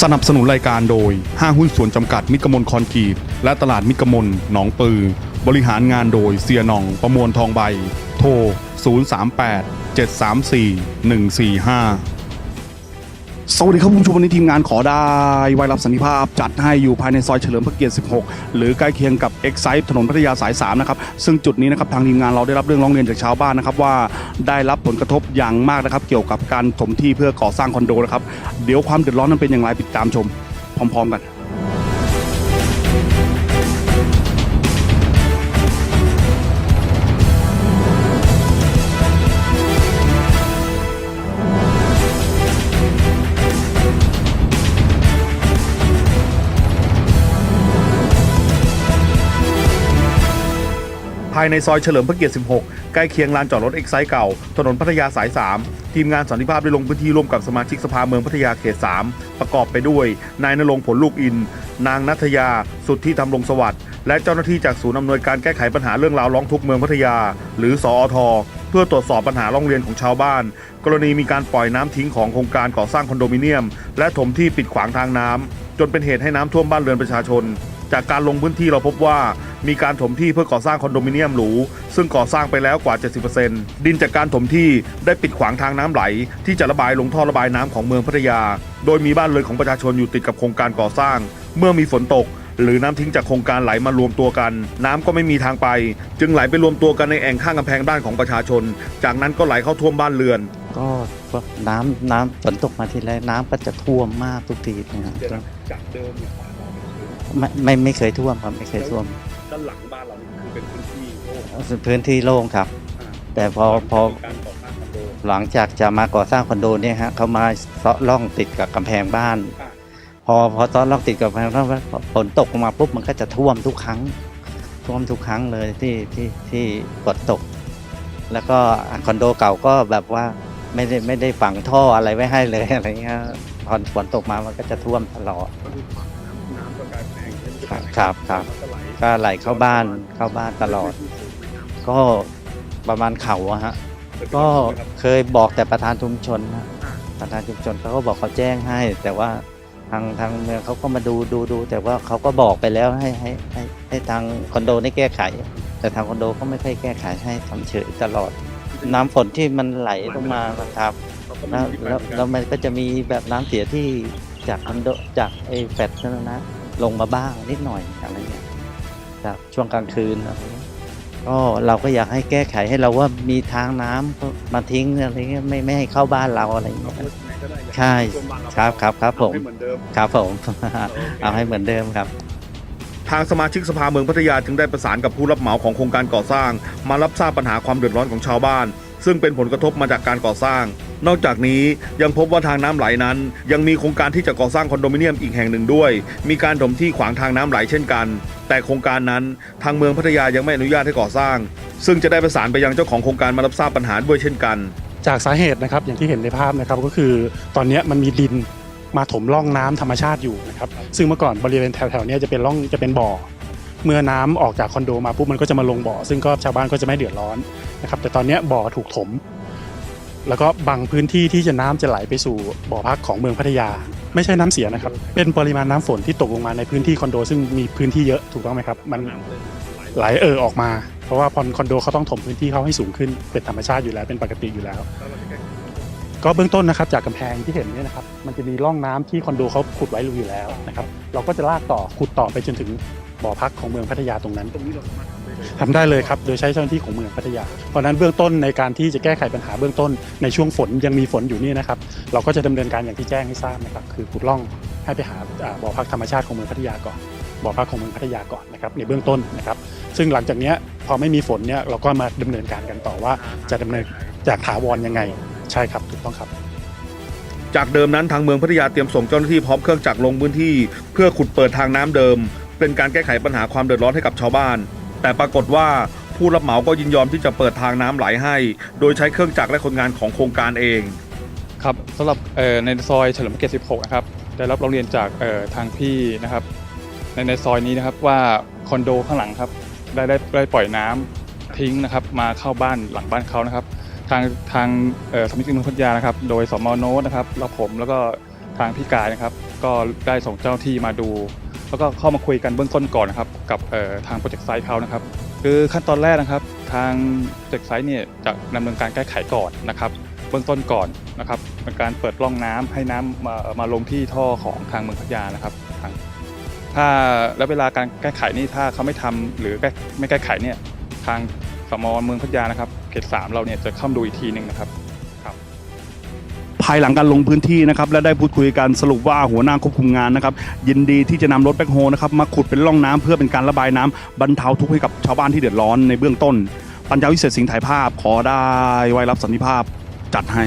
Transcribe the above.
สนับสนุนรายการโดย ห้างหุ้นส่วนจำกัดมิตรกมลคอนกรีต และตลาดมิตรกมลหนองปือ บริหารงานโดยเสียหนองประมวลทองใบ โทร 038 734 145 สวัสดีครับคุณผู้ชมวันนี้ทีมงานขอได้ไวรับสันติภาพ จัดให้อยู่ภายในซอยเฉลิมพระเกียรติ 16 หรือใกล้เคียงกับเอ็กไซต์ถนนพัทยาสาย 3 นะครับ ซึ่งจุดนี้นะครับทางทีมงานเราได้รับเรื่องร้องเรียนจากชาวบ้านนะครับว่า ได้รับผลกระทบอย่างมากนะครับ เกี่ยวกับการถมที่เพื่อก่อสร้างคอนโดนะครับ เดี๋ยวความเดือดร้อนนั้นเป็นอย่างไรติดตามชม พร้อม ๆ กัน ภายในซอยเฉลิมพระเกียรติ 16 ใกล้เคียงลานจอดรถเอ็กไซต์เก่า ถนนพัทยาสาย 3 ทีมงานสันติภาพได้ลงพื้นที่ร่วมกับสมาชิกสภาเมืองพัทยาเขต 3 ประกอบไปด้วย นายนรงผลลูกอิน นางนัทยา สุทธิธรรมรงสวัสดิ์ และเจ้าหน้าที่จากศูนย์อำนวยการแก้ไขปัญหาเรื่องราวร้องทุกข์เมืองพัทยา หรือสอทเพื่อตรวจสอบปัญหาร้องเรียนของชาวบ้าน กรณีมีการปล่อยน้ำทิ้งของโครงการก่อสร้างคอนโดมิเนียม และถมที่ปิดขวางทางน้ำจนเป็นเหตุให้น้ำท่วมบ้านเรือนประชาชน จากการลงพื้นที่เราพบว่า มีการถมที่เพื่อก่อสร้างคอนโดมิเนียมหรู ซึ่งก่อสร้างไปแล้วกว่า 70%ดินจากการถมที่ได้ปิดขวางทางน้ำไหล ที่จะระบายลงท่อระบายน้ำของเมืองพัทยา โดยมีบ้านเรือนของประชาชนอยู่ติดกับโครงการก่อสร้าง เมื่อมีฝนตกหรือน้ำทิ้งจากโครงการไหลมารวมตัวกัน น้ำก็ไม่มีทางไป จึงไหลไปรวมตัวกันในแอ่งข้างกำแพงบ้านของประชาชน จากนั้นก็ไหลเข้าท่วมบ้านเรือน ก็น้ำน้ำฝนตกมาทีไรน้ำก็จะท่วมมากทุกทีนะครับ จากเดิมเนี่ยไม่ไม่ไม่เคยท่วมครับไม่เคยท่วมด้านหลังบ้านเรานี่คือเป็นพื้นที่โล่งพื้นที่โล่งครับแต่พอพอการก่อสร้างคอนโดหลังจากจะมาก่อสร้างคอนโดเนี่ยฮะเขามาเซาะร่องติดกับกำแพงบ้าน อ่าพอพอเซาะร่องติดกับกำแพงบ้านฝนตกลงมาปุ๊บมันก็จะท่วมทุกครั้ง ท่วมทุกครั้งเลยที่ที่ที่ฝนตก แล้วก็คอนโดเก่าก็แบบว่าไม่ได้ไม่ได้ฝังท่ออะไรไว้ให้เลยอะไรเงี้ย พอฝนตกมามันก็จะท่วมตลอดก็คือขวางน้ำน้ำก็กลายเป็นแอ่งเช่นครับครับครับแล้วก็ไหลก็ไหลเข้าบ้านเข้าบ้านตลอด ก็ประมาณเข่าอะฮะ ก็เคยบอกแต่ประธานชุมชนนะประธานชุมชนเขาก็บอกเขาแจ้งให้ แต่ว่าทางทางเมืองเขาก็มาดูดูดู แต่ว่าเขาก็บอกไปแล้วให้ให้ให้ให้ทางคอนโดได้แก้ไข แต่ทางคอนโดก็ไม่ค่อยแก้ไขให้ทำเฉยตลอด น้ำฝนที่มันไหลลงมานะครับ แล้วแล้วแล้วมันก็จะมีแบบน้ำเสียที่จากคอนโดจากไอ้แฟลตนั่นนะลงมาบ้างนิดหน่อยอะไรเงี้ยครับช่วงกลางคืนอะไรเงี้ยก็เราก็อยากให้แก้ไขให้เราว่ามีทางน้ำมาทิ้งอะไรเงี้ยไม่ไม่ให้เข้าบ้านเราอะไรเงี้ยใช่ครับครับครับผม ให้เหมือนเดิมครับผม เอาให้เหมือนเดิมครับ ทางสมาชิกสภาเมืองพัทยาจึงได้ประสานกับผู้รับเหมาของโครงการก่อสร้าง มารับทราบปัญหาความเดือดร้อนของชาวบ้าน ซึ่งเป็นผลกระทบมาจากการก่อสร้าง นอกจากนี้ยังพบว่าทางน้ำไหลนั้น ยังมีโครงการที่จะก่อสร้างคอนโดมิเนียมอีกแห่งหนึ่งด้วย มีการถมที่ขวางทางน้ำไหลเช่นกัน แต่โครงการนั้นทางเมืองพัทยายังไม่อนุญาตให้ก่อสร้าง ซึ่งจะได้ประสานไปยังเจ้าของโครงการมารับทราบปัญหาด้วยเช่นกัน จากสาเหตุนะครับอย่างที่เห็นในภาพนะครับก็คือตอนนี้มันมีดินมาถมร่องน้ำธรรมชาติอยู่นะครับซึ่งเมื่อก่อนบริเวณแถวๆนี้จะเป็นร่องจะเป็นบ่อ เมื่อน้ำออกจากคอนโดมาปุ๊บมันก็จะมาลงบ่อ ซึ่งก็ชาวบ้านก็จะไม่เดือดร้อนนะครับแต่ตอนนี้บ่อถูกถม แล้วก็บางพื้นที่ที่จะน้ำจะไหลไปสู่บ่อพักของเมืองพัทยา ไม่ใช่น้ำเสียนะครับ เป็นปริมาณน้ำฝนที่ตกลงมาในพื้นที่คอนโด ซึ่งมีพื้นที่เยอะถูกต้องไหมครับ มันไหลเออออกมา เพราะว่าพอคอนโดเขาต้องถมพื้นที่เขาให้สูงขึ้นเป็นธรรมชาติอยู่แล้วเป็นปกติอยู่แล้ว ก็เบื้องต้นนะครับจากกำแพงที่เห็นเนี่ยนะครับมันจะมีร่องน้ำที่คอนโดเขาขุดไว้อยู่แล้วนะครับเราก็จะลากต่อขุดต่อไปจนถึงบ่อพักของเมืองพัทยาตรงนั้นตรงนี้เราสามารถ ทำได้เลยทำได้เลยครับ โดยใช้เจ้าหน้าที่ของเมืองพัทยา เพราะนั้นเบื้องต้นในการที่จะแก้ไขปัญหาเบื้องต้นในช่วงฝนยังมีฝนอยู่นี่นะครับ เราก็จะดำเนินการอย่างที่แจ้งให้ทราบนะครับ คือขุดร่องให้ไปหาบ่อพักธรรมชาติของเมืองพัทยาก่อนบ่อพักของเมืองพัทยาก่อนนะครับในเบื้องต้นนะครับ ซึ่งหลังจากนี้พอไม่มีฝนเนี่ยเราก็มาดำเนินการกันต่อว่าจะดำเนินจากถาวรยังไงใช่ครับถูกต้องครับ จากเดิมนั้นทางเมืองพัทยาเตรียมส่งเจ้าหน้าที่พร้อมเครื่องจักรลงพื้นที่ เพื่อขุดเปิดทางน้ำเดิม เป็นการแก้ไขปัญหาความเดือดร้อนให้กับชาวบ้าน แต่ปรากฏว่าผู้รับเหมาก็ยินยอมที่จะเปิดทางน้ำไหลให้ โดยใช้เครื่องจักรและคนงานของโครงการเอง ครับสำหรับเอ่อในซอยเฉลิมพระเกียรติ 16 นะครับ ได้รับร้องเรียนจากเอ่อทางพี่นะครับ ในในซอยนี้นะครับว่าคอนโดข้างหลังครับได้ได้ได้ปล่อยน้ำทิ้งนะครับ มาเข้าบ้านหลังบ้านเขานะครับ ทางทางเอ่อสมิตินุพัทยานะครับ โดยสมโนตนะครับแล้วผมแล้วก็ทางพี่กายนะครับ ก็ได้ส่งเจ้าที่มาดู แล้วก็เข้ามาคุยกันเบื้องต้นก่อนนะครับ กับทางโปรเจกต์ไซต์เขานะครับ คือขั้นตอนแรกนะครับ ทางโปรเจกต์ไซต์เนี่ยจะดำเนินการแก้ไขก่อนนะครับ เบื้องต้นก่อนนะครับเป็นการเปิดร่องน้ำให้น้ำมามาลงที่ท่อของทางเมืองพัทยานะครับทางถ้าแล้วเวลาการแก้ไขนี่ถ้าเขาไม่ทำหรือไม่แก้ไขเนี่ยทางสมเมืองพัทยานะครับเขตสามเราเนี่ยจะเข้ามาดูอีกทีหนึ่งนะครับ ภายหลังการลงพื้นที่นะครับและได้พูดคุยกันสรุปว่าหัวหน้าควบคุมงานนะครับยินดีที่จะนำรถแบ็คโฮนะครับมาขุดเป็นร่องน้ำเพื่อเป็นการระบายน้ำบรรเทาทุกข์ให้กับชาวบ้านที่เดือดร้อนในเบื้องต้น ปัญญาวิเศษสิงห์ถ่ายภาพขอได้ไว้รับสันนิภาพจัดให้